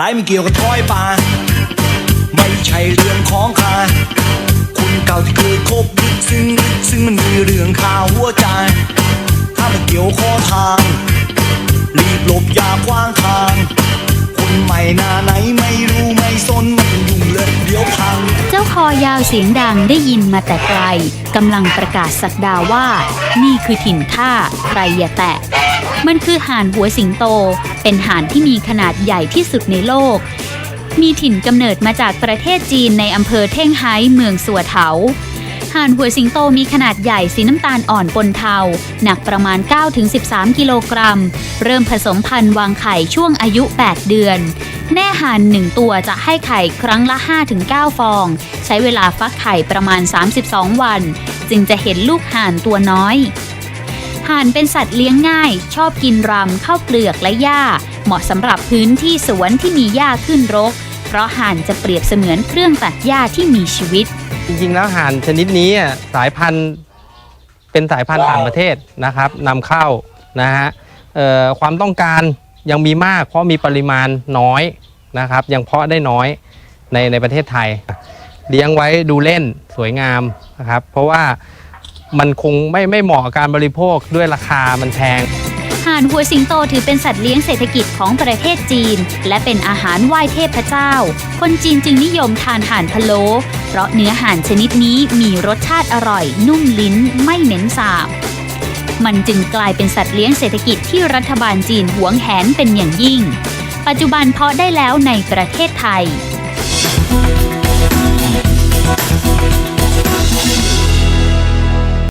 รไม่เกี่ยวกับท้อยป่า ไม่ใช่เรื่องของใคาคนเก่าที่เคยคบลึกซึ้งลึกซึ้งมันมีเรื่องข่าวหัวใจ ถ้าไม่เกี่ยวข้อทาง รีบหลบอย่าขวาง เดี๋ยวพังเจ้าคอยาวเสียงดังได้ยินมาแต่ไกลกำลังประกาศสักดาว่า นี่คือถิ่นข้าใครอย่าแตะ มันคือห่านหัวสิงโต เป็นห่านที่มีขนาดใหญ่ที่สุดในโลก มีถิ่นกำเนิดมาจากประเทศจีนในอำเภอเท่งไฮเมืองสัวเถาห่านหัวสิงโตมีขนาดใหญ่สีน้ำตาลอ่อนปนเทา หนักประมาณ 9-13 กิโลกรัม เริ่มผสมพันธุ์วางไข่ช่วงอายุ 8 เดือน แม่ห่านหนึ่งตัวจะให้ไข่ครั้งละ 5-9 ฟอง ใช้เวลาฟักไข่ประมาณ 32 วัน จึงจะเห็นลูกห่านตัวน้อยห่านเป็นสัตว์เลี้ยงง่าย ชอบกินรำข้าวเปลือกและหญ้า เหมาะสำหรับพื้นที่สวนที่มีหญ้าขึ้นรก เพราะห่านจะเปรียบเสมือนเครื่องตัดหญ้าที่มีชีวิต จริงๆแล้วห่านชนิดนี้อะสายพันธุ์เป็นสายพันธุ์ต่างประเทศนะครับนำเข้านะฮะเอ่อความต้องการ ยังมีมากเพราะมีปริมาณน้อยนะครับ ยังเพาะได้น้อยในในประเทศไทย เลี้ยงไว้ดูเล่นสวยงามนะครับ เพราะว่ามันคงไม่ไม่เหมาะกับการบริโภคด้วยราคามันแพงห่านหัวสิงโตถือเป็นสัตว์เลี้ยงเศรษฐกิจของประเทศจีน และเป็นอาหารไหว้เทพเจ้า คนจีนจึงนิยมทานห่านพะโล้เพราะเนื้อห่านชนิดนี้มีรสชาติอร่อย นุ่มลิ้นไม่เหม็นสาบ มันจึงกลายเป็นสัตว์เลี้ยงเศรษฐกิจที่รัฐบาลจีนหวงแหนเป็นอย่างยิ่ง ปัจจุบันเพาะได้แล้วในประเทศไทย